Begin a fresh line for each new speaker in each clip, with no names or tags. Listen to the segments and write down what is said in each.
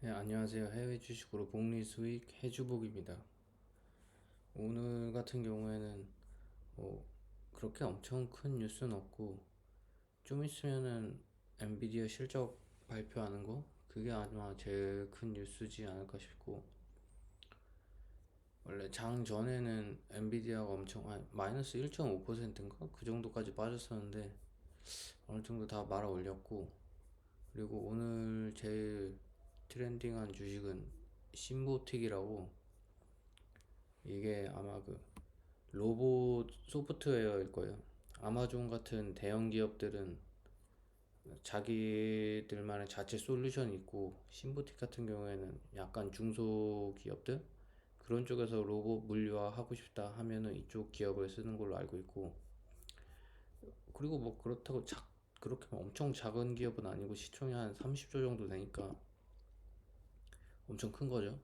네, 안녕하세요. 해외 주식으로 복리 수익 해주복입니다. 오늘 같은 경우에는 뭐 그렇게 엄청 큰 뉴스는 없고 좀 있으면은 엔비디아 실적 발표하는 거 그게 아마 제일 큰 뉴스지 않을까 싶고 원래 장 전에는 엔비디아가 엄청 한 마이너스 1.5%인가 그 정도까지 빠졌었는데 어느 정도 다 말아 올렸고 그리고 오늘 제일 트렌딩한 주식은 심보틱이라고 이게 아마 그 로봇 소프트웨어일 거예요. 아마존 같은 대형 기업들은 자기들만의 자체 솔루션이 있고 심보틱 같은 경우에는 약간 중소기업들 그런 쪽에서 로봇 물류화 하고 싶다 하면은 이쪽 기업을 쓰는 걸로 알고 있고 그리고 뭐 그렇다고 작 그렇게 엄청 작은 기업은 아니고 시총이 한 30조 정도 되니까 엄청 큰 거죠.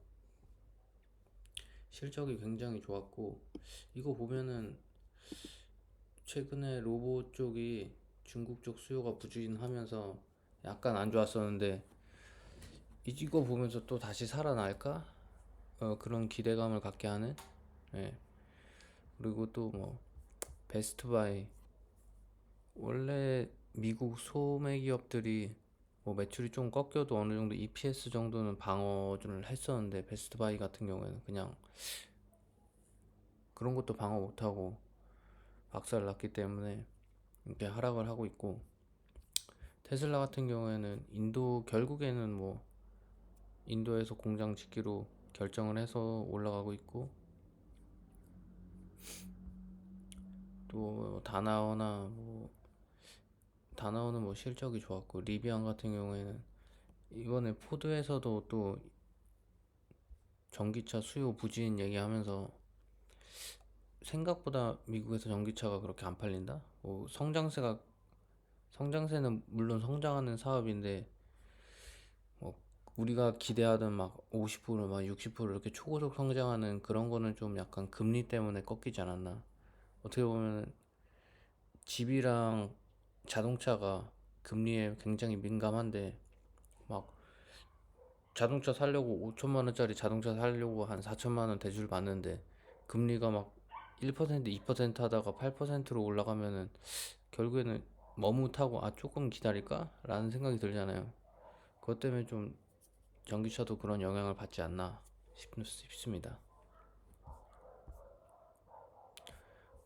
실적이 굉장히 좋았고 이거 보면은 최근에 로봇 쪽이 중국 쪽 수요가 부진하면서 약간 안 좋았었는데 이거 보면서 또 다시 살아날까? 어, 그런 기대감을 갖게 하는 예. 그리고 또 뭐 베스트바이 원래 미국 소매 기업들이 뭐 매출이 좀 꺾여도 어느 정도 EPS 정도는 방어를 했었는데 베스트 바이 같은 경우에는 그냥 그런 것도 방어 못하고 박살 났기 때문에 이렇게 하락을 하고 있고 테슬라 같은 경우에는 인도 결국에는 뭐 인도에서 공장 짓기로 결정을 해서 올라가고 있고 또 다나오나 뭐 다나오는 뭐 실적이 좋았고 리비안 같은 경우에는 이번에 포드에서도 또 전기차 수요 부진 얘기하면서 생각보다 미국에서 전기차가 그렇게 안 팔린다? 뭐 성장세가 성장세는 물론 성장하는 사업인데 뭐 우리가 기대하던 막 50%, 막 60% 이렇게 초고속 성장하는 그런 거는 좀 약간 금리 때문에 꺾이지 않았나? 어떻게 보면 집이랑 자동차가 금리에 굉장히 민감한데 막 자동차 살려고 5천만 원짜리 자동차 살려고 한 4천만 원 대출 받는데 금리가 막 1% 2% 하다가 8%로 올라가면은 결국에는 머뭇하고 아 조금 기다릴까? 라는 생각이 들잖아요. 그것 때문에 좀 전기차도 그런 영향을 받지 않나 싶, 싶습니다.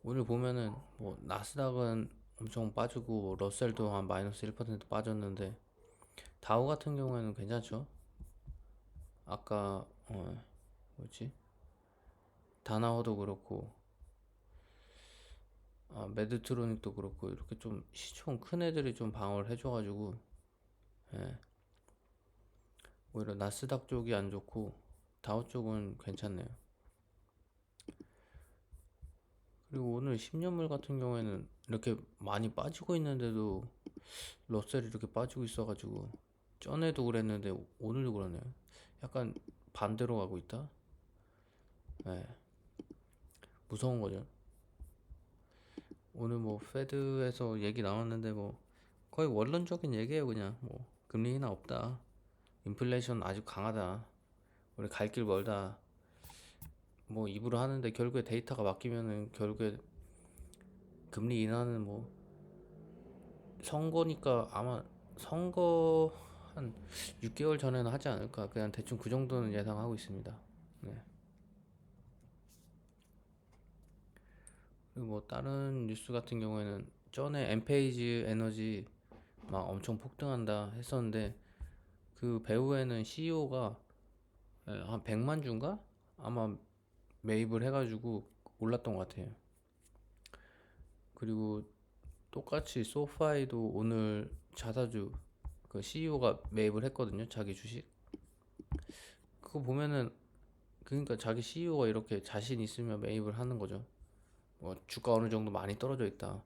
오늘 보면은 뭐 나스닥은 엄청 빠지고 뭐 러셀도 한 마이너스 1% 빠졌는데 다우 같은 경우에는 괜찮죠? 아까 어 뭐지? 다나워도 그렇고 아, 매드트로닉도 그렇고 이렇게 좀 시총 큰 애들이 좀 방어를 해줘가지고 예. 오히려 나스닥 쪽이 안 좋고 다우 쪽은 괜찮네요. 그리고 오늘 10년물 같은 경우에는 이렇게 많이 빠지고 있는데도 러셀이 이렇게 빠지고 있어가지고 전에도 그랬는데 오늘도 그러네요. 약간 반대로 가고 있다. 네. 무서운 거죠. 오늘 뭐 페드에서 얘기 나왔는데 뭐 거의 원론적인 얘기예요 그냥 뭐 금리 인하 없다. 인플레이션 아주 강하다. 우리 갈 길 멀다. 뭐 입으로 하는데 결국에 데이터가 바뀌면은 결국에 금리 인하는 뭐 선거니까 아마 선거 한 6개월 전에는 하지 않을까 그냥 대충 그 정도는 예상하고 있습니다. 네. 그리고 뭐 다른 뉴스 같은 경우에는 전에 엠페이지 에너지 막 엄청 폭등한다 했었는데 그 배후에는 CEO가 한 100만 주인가? 아마 매입을 해가지고 올랐던 것 같아요. 그리고 똑같이 소파이도 오늘 자사주 그 CEO가 매입을 했거든요. 자기 주식. 그거 보면은 그러니까 자기 CEO가 이렇게 자신 있으면 매입을 하는 거죠. 뭐 주가 어느 정도 많이 떨어져 있다.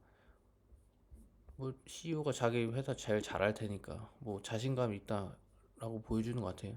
뭐 CEO가 자기 회사 제일 잘할 테니까 뭐 자신감 있다라고 보여주는 것 같아요.